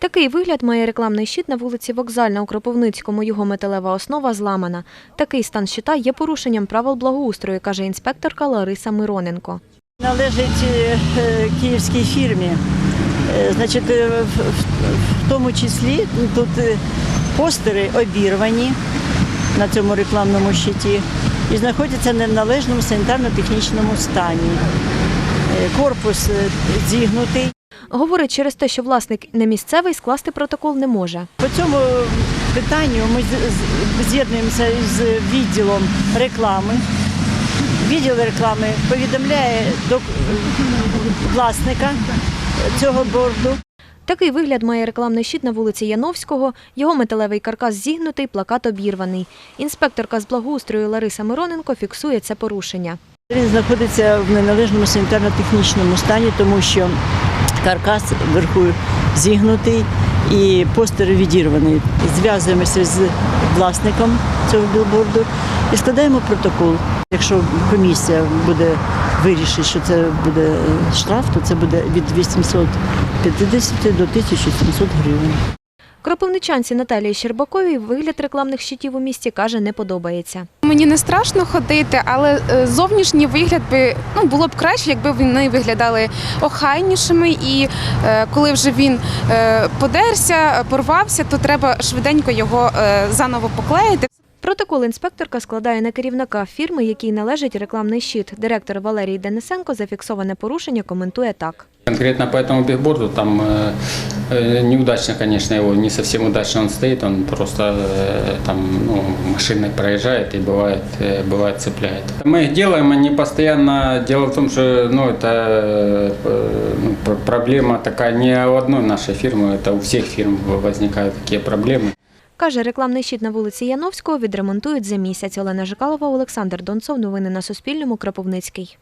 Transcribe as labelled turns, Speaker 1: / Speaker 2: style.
Speaker 1: Такий вигляд має рекламний щит на вулиці Вокзальна у Кропивницькому. Його металева основа зламана. Такий стан щита є порушенням правил благоустрою, каже інспекторка Лариса Мироненко.
Speaker 2: Належить е, е, київській фірмі. Е, Значить, в, тому числі тут постери обірвані на цьому рекламному щиті і знаходяться не в належному санітарно-технічному стані. Корпус зігнутий.
Speaker 1: Говорить, через те, що власник не місцевий, скласти протокол не може.
Speaker 2: По цьому питанню ми з'єднуємося з відділом реклами. Відділ реклами повідомляє до власника цього борду.
Speaker 1: Такий вигляд має рекламний щит на вулиці Яновського. Його металевий каркас зігнутий, плакат обірваний. Інспекторка з благоустрою Лариса Мироненко фіксує це порушення.
Speaker 2: Він знаходиться в неналежному санітарно-технічному стані, тому що каркас вверху зігнутий і постер відірваний. Зв'язуємося з власником цього білборду і складаємо протокол. Якщо комісія буде вирішить, що це буде е, штраф, то це буде від 850 до 1700 гривень.
Speaker 1: Кропивничанці Наталії Щербаковій вигляд рекламних щитів у місті каже не подобається.
Speaker 3: Мені не страшно ходити, але е, зовнішній вигляд би ну було б краще, якби вони виглядали охайнішими. І е, коли вже він е, подерся, порвався, то треба швиденько його е, заново поклеїти.
Speaker 1: Протокол інспекторка складає на керівника фірми, якій належить рекламний щит. Директор Валерій Денисенко зафіксоване порушення коментує так.
Speaker 4: Конкретно по этому бигборду там э, э, неудачно, конечно, его не совсем удачно он стоит, он просто э, там ну, машиной проезжает и бывает, э, бывает цепляет. Мы их делаем, они постоянно. Дело в том, что ну, это э, ну, пр- проблема такая не у одной нашей фирмы, это у всех фирм возникают такие проблемы.
Speaker 1: Каже, рекламний щит на вулиці Яновського відремонтують за місяць. Олена Жикалова, Олександр Донцов. Новини на Суспільному. Кропивницький.